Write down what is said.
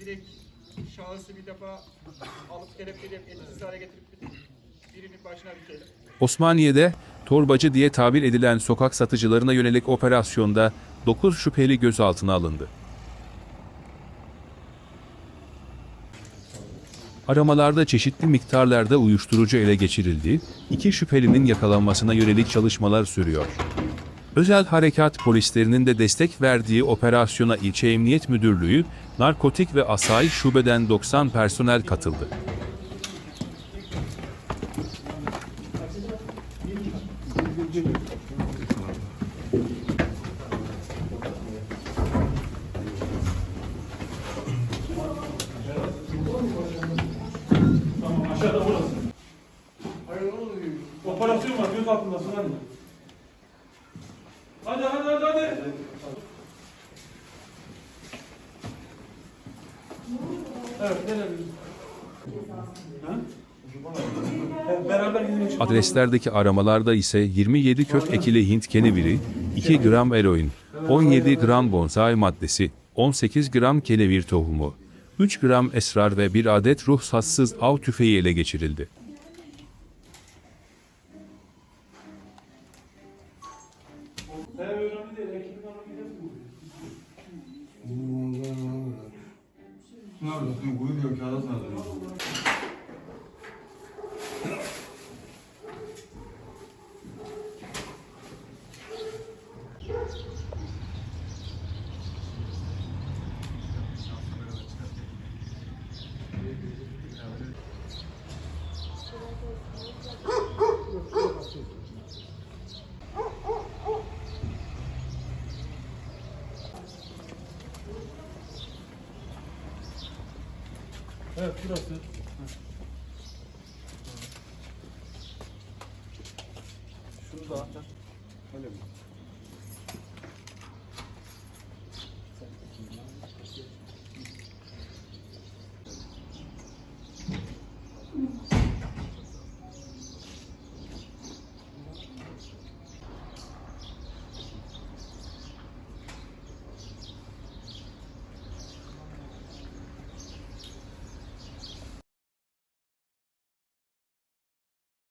direkt şahısı bir defa alıp kelepçeleyip etkisiz hale getirip birinin başına dikelim. Osmaniye'de torbacı diye tabir edilen sokak satıcılarına yönelik operasyonda 9 şüpheli gözaltına alındı. Aramalarda çeşitli miktarlarda uyuşturucu ele geçirildi, iki şüphelinin yakalanmasına yönelik çalışmalar sürüyor. Özel Harekat polislerinin de destek verdiği operasyona İlçe Emniyet Müdürlüğü, Narkotik ve Asayiş Şubeden 90 personel katıldı. Aşağıda burası. Operasyon var göz altındasın hadi. Hadi hadi hadi hadi. Adreslerdeki aramalarda ise 27 kök ekili Hint keneviri, 2 gram eroin, 17 gram bonsai maddesi, 18 gram kenevir tohumu, 3 gram esrar ve 1 adet ruhsatsız av tüfeği ele geçirildi. Gidelim. Nerede? Dün uyumuyor kağıda sardırıyor. Evet burası. Şurada. Öyle mi?